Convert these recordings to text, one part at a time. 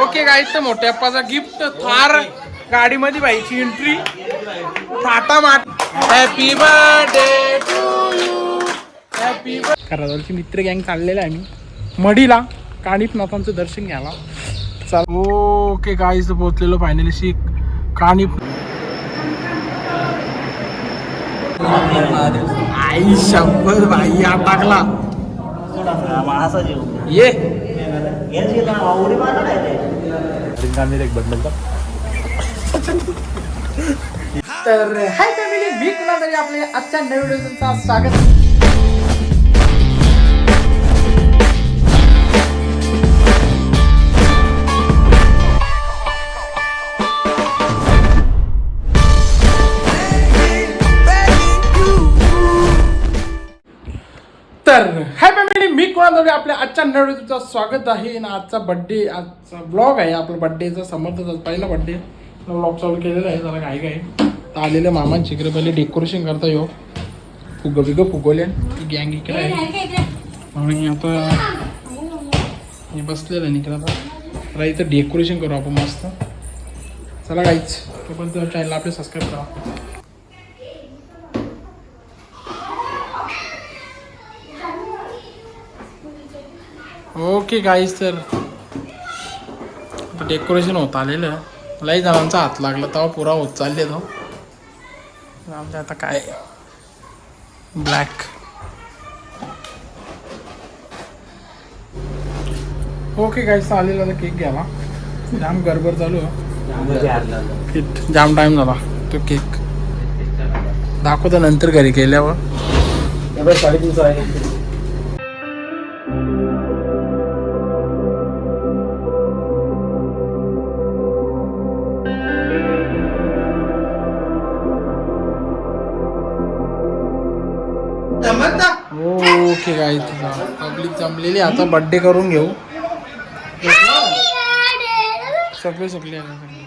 Okay गाईच तर मोठ्या अप्पाचा gift Thar गाडीमध्ये बाईची एंट्री टाटा माट happy birthday to you happy मित्र गँग चाललेलं आहे आम्ही मडीला काणीपनाथांचं दर्शन घ्यायला. चाल. ओके गाईच पोहोचलेलो फायनली शी काणीप आई शंभर भाई या टाकला. ये. तर हाय फॅमिली मी कुणा तरी आपल्या आजच्या नवीन व्हिडिओचा स्वागत. तर मी कोणाकडे आपल्या आजच्या नवीन तुमचं स्वागत आहे. आणि आजचा बड्डे आजचा ब्लॉग आहे. आपला बड्डेचा समर्थचा पहिला बड्डे ब्लॉग चालू केलेला आहे. जरा काही काही तर आलेल्या मामांची. इकडे पहिले डेकोरेशन करता येऊ. फुग बिग फुगवले. गँग इकडे आहे. आणि आता हे बसलेलं आहे आता. आता इथं डेकोरेशन करू आपण मस्त. चला काहीच तोपर्यंत चॅनल आपले सबस्क्राईब करा. ओके गाईज तर डेकोरेशन होत आलेलं. लई जणांचा हात लागला तेव्हा पुरा होत चालले तो. आमच्या आता काय? ब्लॅक ओके गाईज आलेला आता केक घ्यावा. जाम गडबड चालू आहे. जाम टाइम झाला. तो केक दाखवतो नंतर घरी गेल्यावर ओके काय पब्लिक जमलेली आता बर्थडे करून घेऊ. सगळे सगळे आले सगळे.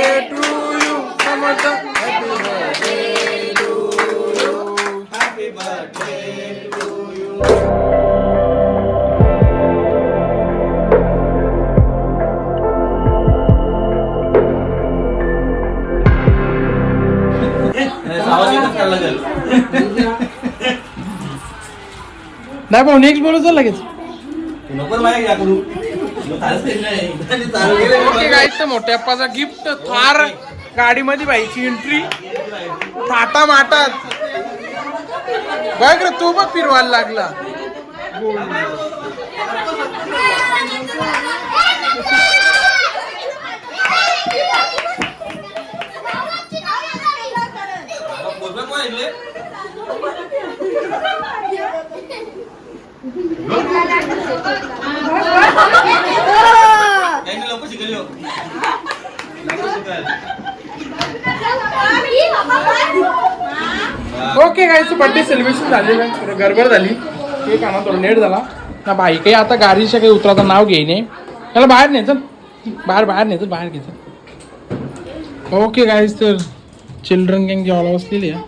नाही भाऊ नेक्स्ट बोलू चल लगेच. मोठ्या अप्पाचा गिफ्ट थार गाडीमध्ये बाईची एंट्री थाटा माटात. बघ रे तू बघ फिरवायला लागला. बर्थडे सेलिब्रेशन झालेलं आहे गडबड झाली. केक आणा थोडं नेट झाला. ना बाई काही आता गाडीच्या काही उतराचं नाव घेईने. त्याला बाहेर नाही चल बाहेर बाहेर नाही चल बाहेर घ्यायचं ओके गाईज तर चिल्ड्रन गँग जेवायला बसलेली आहे.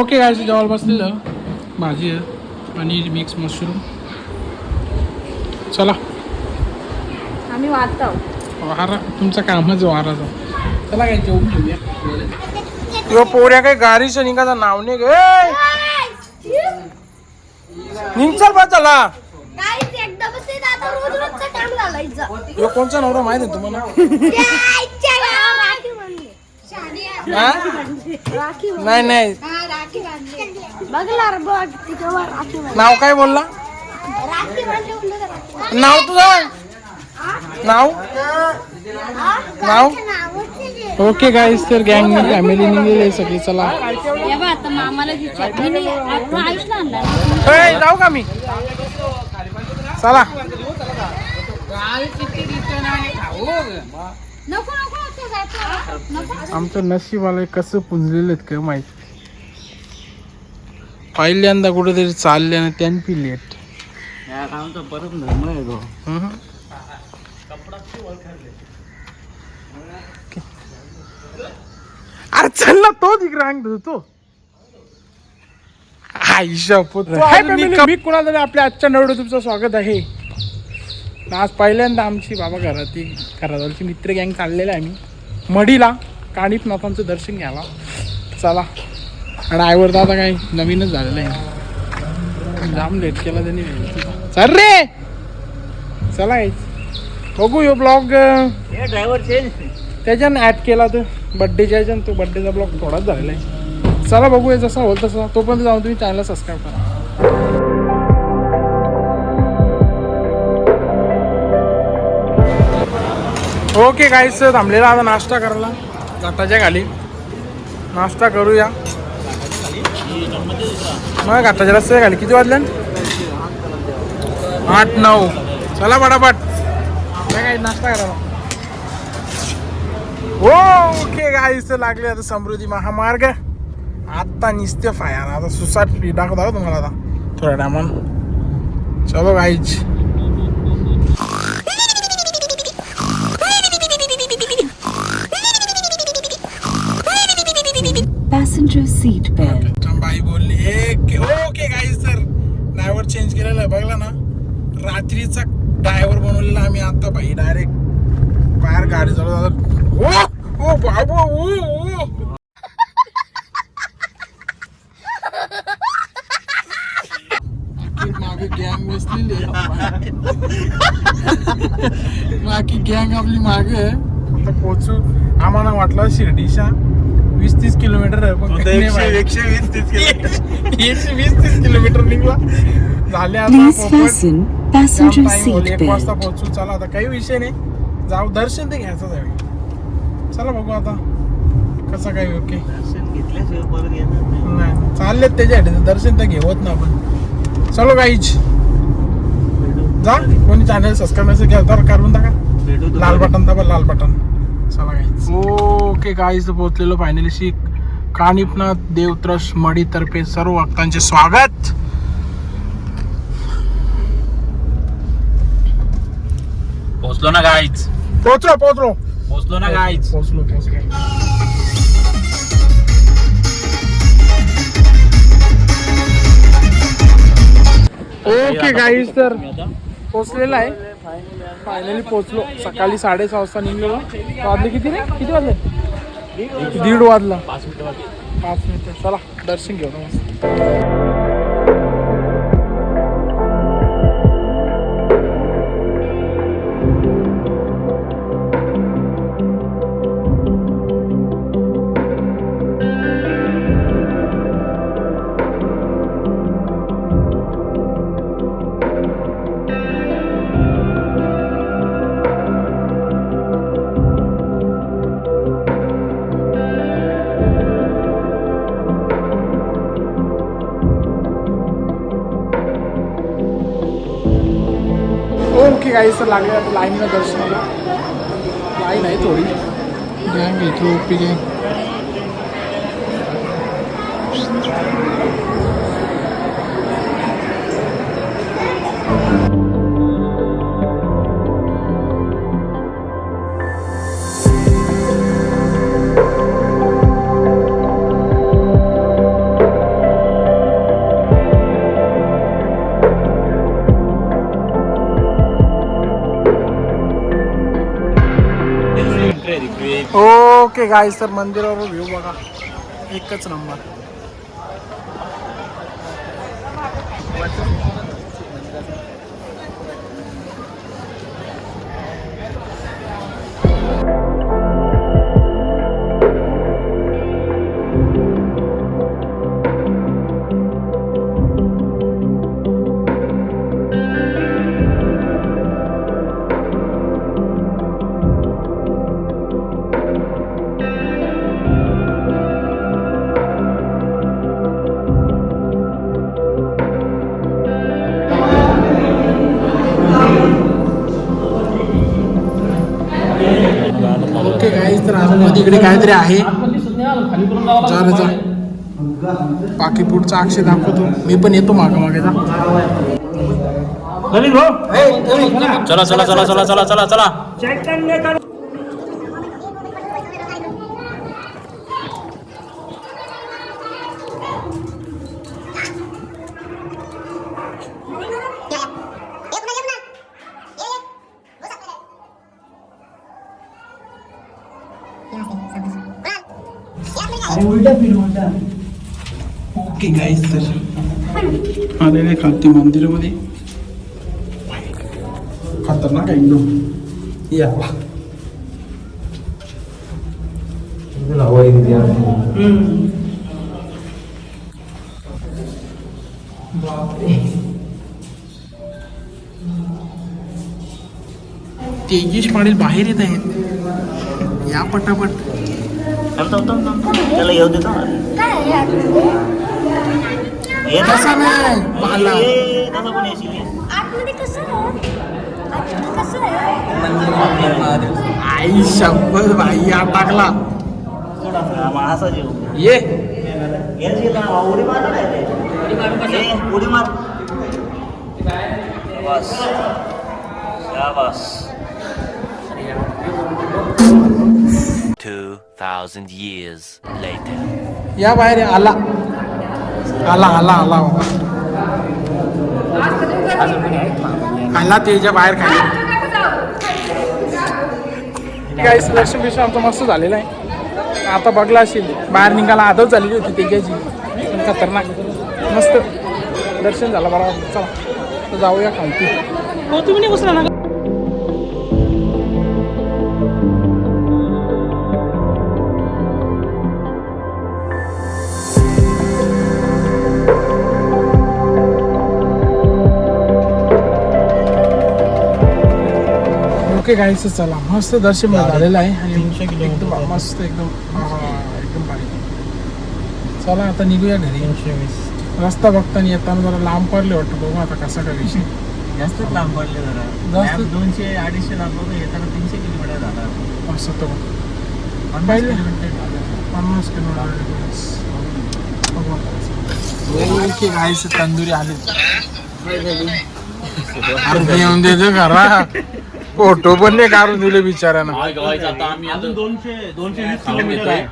ओके गाईज जेवायला बसलेलं. भाजी आहे. पनीर मिक्स मशरूम चला. आम्ही वाचतो. वारा. तुमचं कामच वाराचं चला काय जेवून घेऊया. किंवा पोऱ्या काही गाडीचं निघाचा नाव नाही गे. चल बा चला यो कोणचा नवरा माहिती आहे तुम्हाला? राखी बांधली. हा? राखी नाही नाही. नाव काय बोलला? नाव तुझं? नाव? नाव. ओके गाईस तर गँग फॅमिली निघेले सगळी चला. बघ आता मामाला विचार. मी नाही- आपण आयुषला आणला ना. ए, जाऊ का मी? चला. नको नको ते जायचं. नको. आमचं नशीब कसं पुंजलेलं आहेत काय माहीत. पहिल्यांदा कुठेतरी चालले आणि त्यान पी लेट हम्म. अरे चल ना तो तिकडे अंग तो. आईशा मी कुणाला तरी आपल्या आजच्या नवडे तुमचं स्वागत आहे. आज पहिल्यांदा आमची बाबा घरात घराजवळची मित्र गँग चाललेला आहे आम्ही मडीला काणीपनाथांचं दर्शन घ्यायला. चला. आणि आयवर दादा काय नवीनच झालेलं आहे. जाम लेट केला त्यांनी. चल रे! चला. बघू यो ब्लॉग ड्रायव्हर चेंज त्याच्यानं ॲड केला तर. बड्डेच्या ह्याच्यानं तो बड्डेचा ब्लॉग थोडाच झालेला आहे. चला बघूया जसा होईल तसा. तोपर्यंत जाऊन तुम्ही चॅनलला सबस्क्राईब करा. ओके काहीच थांबलेला आता नाश्ता करायला. घाटाच्या खाली. नाश्ता करूया. मग घाटाच्या रस्त्याच्या खाली. किती वाजल्या आठ नऊ. चला पटापट. काय नाश्ता करायला. ओके गाईस लागले आता समृद्धी महामार्ग. आत्ता निसते फायर आता सुसाट दाखवतो तुम्हाला आता? थोड्या टायमान. चलो गाईच belt. बाई बोलली "ए, okay guys sir driver change केलेला आहे. बघला ना. रात्रीचा ड्रायव्हर बनवलेला आम्ही आता बाई. डायरेक्ट बाहेर गाडी चालू ओ ओ बाबू ओ ओ मागे गँग बसलेली. बाकी गँग आपली मागे आहे. आता पोचू आम्हाला वाटलं शिर्डीच्या वीस तीस किलोमीटर आहे पण. एकशे वीस तीस किलोमीटर एकशे वीस तीस किलोमीटर निघला झाले आता एक वाजता. पोहोचू चला आता काही विषय नाही जाऊ दर्शन ते घ्यायचं जाऊ चला बघू आता. कसं काय ओके दर्शन घेतल्याशिवाय परत येणार नाही. नाही चाललेत त्याच्यासाठी. दर्शन तर घेवत ना आपण. चलो गाईच जा कोणी चॅनल सबस्क्राईब नसेल केलं तर करून टाका. भेटू लाल बटन दाबा लाल बटन चला गाईच ओके गाईच पोहोचलेलो फायनली शी कानिपनाथ देवत्रश मडी तर्फे सर्व भक्तांचे स्वागत. पोहोचलो ना गाईच पोहोचलो पोहोचलो. पोहोचलो ना गाईच पोहोचलो पोहोचलो. ओके गाईज तर पोचलेला आहे. फायनली पोचलो सकाळी साडेसहा वाजता निघलो वाजले किती रे? किती वाजले? दीड वाजला. पाच मिनिटं पाच मिनिटं. चला दर्शन घेऊ ना ओके काही सर लागले आता लाईनला दर्शनाला. लाईन आहे थोडी. इथे ओपी ओके गाय सर मंदिरावर व्ह्यू बघा. एकच नंबर इकडे काहीतरी आहे. जा रे जा. बाकी पुढचा अक्षय दाखवतो. मी पण येतो मागं मागे जा चला चला चला चला चला चला चला आलेले खालती मंदिरामध्ये. खतरनाक आहे एकदम. या. तेजस पाटील बाहेर येत आहेत. या पटापट. त्याला येऊ देतो यार? कसा नाही पाला। आतमध्ये कसं? आतमध्ये कसं आहे? आई शंभर भाई या टाकला असा जेव. ये। उडी मार उडी मार बस. शाबास 2,000 years later. या बाहेर आला. आला आला आला आला त्याच्या बाहेर खाली काही दर्शन बिर्शन आमचं मस्त झालेलं आहे आता बघला असेल बाहेर निघायला आदत झालेली होती त्याच्याची पण खतरनाक मस्त दर्शन झालं बरोबर चला तर जाऊया खालती हो तुम्ही नाही बसला ना ओके गाईच चला मस्त दर्शन झालेलं आहे आणि एकदम मस्त एकदम एकदम भारी. चला आता निघूया घरी. रस्ता बघताना येताना जरा लांब पडले वाटतं बघू आता कसा काय विषय. जास्तच लांब पडले जरा. जास्त? दोनशे अडीचशे लांब होतं येताना तीनशे किलोमीटर झाला. असं तो पहिले? पन्नास किलोमीटर. ओके गाईच तंदुरी आली. अरे येऊन देतो घरा. फोटो पण नाही काढून दिले बिचाऱ्यानं. अजून दोनशे दोनशे वीस किलोमीटर आहे.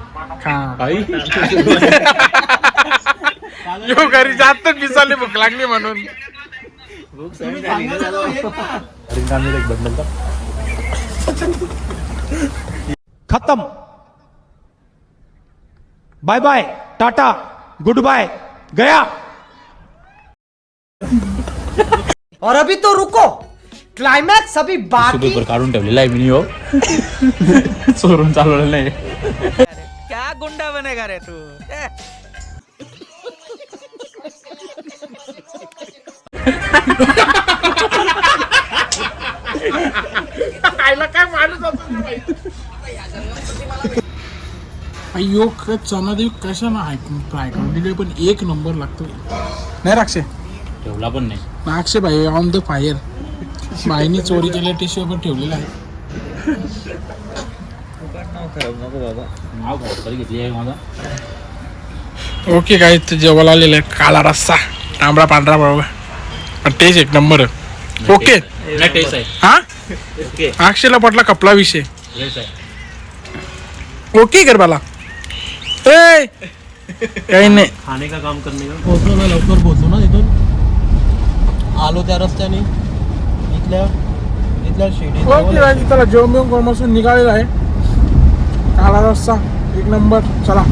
हा. यो घरी जास्त पिसाले भूक लागली म्हणून. खत्म. Bye bye tata good bye गया. और अभी तो रुको। क्लाइमैक्स अभी बाकी पेपर काढून ठेवलेला आहे मी हो चोरून चालवलेलं नाही क्या गुंडा बनेगा रे तू? अय्यो क- चना देव कशा ना फ्राय करून दिले पण एक नंबर लागतो नाही राक्षे. ठेवला पण नाही. ना अक्षय भाई ऑन द फायर भाईनी चोरी केल्या टिश्यू पण ठेवलेला आहे. ओके काय ते जेवायला आलेलं आहे. काळा रस्सा. तांबडा पांढरा बरोबर पण टेस्ट एक नंबर. ओके नाही. टेस्ट आहे. हा? ओके अक्षयला पटला कपला विषय. ओके कर बाला ए काही नाही. खाने का काम करने का? पोहोचलो ना लवकर पोहोचलो ना इथून. आलो त्या रस्त्याने. इथल्या इथल्या राजी त्याला जेवण बिवून करून निघालेला आहे? काळा रस्सा एक नंबर. चला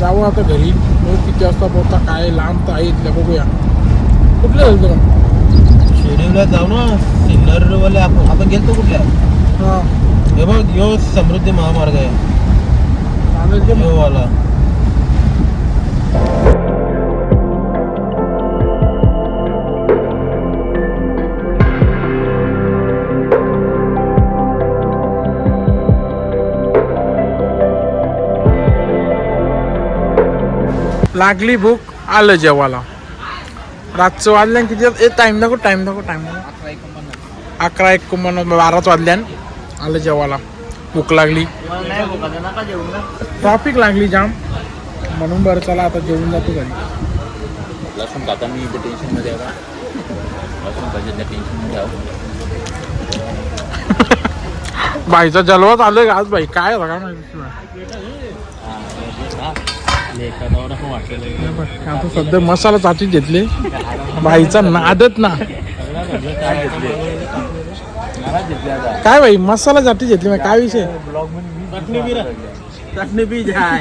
जाऊ आता घरी. बघू किती वाजता पोहोचता काय लांब तर आहे इथल्या बघूया. कुठले झालं मग शिर्डीला जाऊ ना सिन्नरवाले आपण आपण गेलतो कुठल्या? हां. हे बघ यो समृद्धी महामार्ग आहे. की मग. वाला. लागली भूक आलं जेवायला. रातचं वाजल्यान किती ए टाईम दाखव टाईम दाखव टाईम दाखव. अकरा एक कुंभन बाराच वाजल्यान आलं जेवायला. भूक लागली. ट्रॉफिक लागली जाम. म्हणून बरं चला आता जेवून जातो घरी. लसूण खाता मी इथे टेन्शनमध्ये आहे लसूण पाहिजे टेन्शनमध्ये आहो बाईचा जलवा चालू आहे आज बाई काय काय माहिती आता सध्या मसाला चाटी घेतले. बाईचा नादच ना. काय बाई मसाला चाटी घेतली मग काय विषय? चटणी बी जाऊ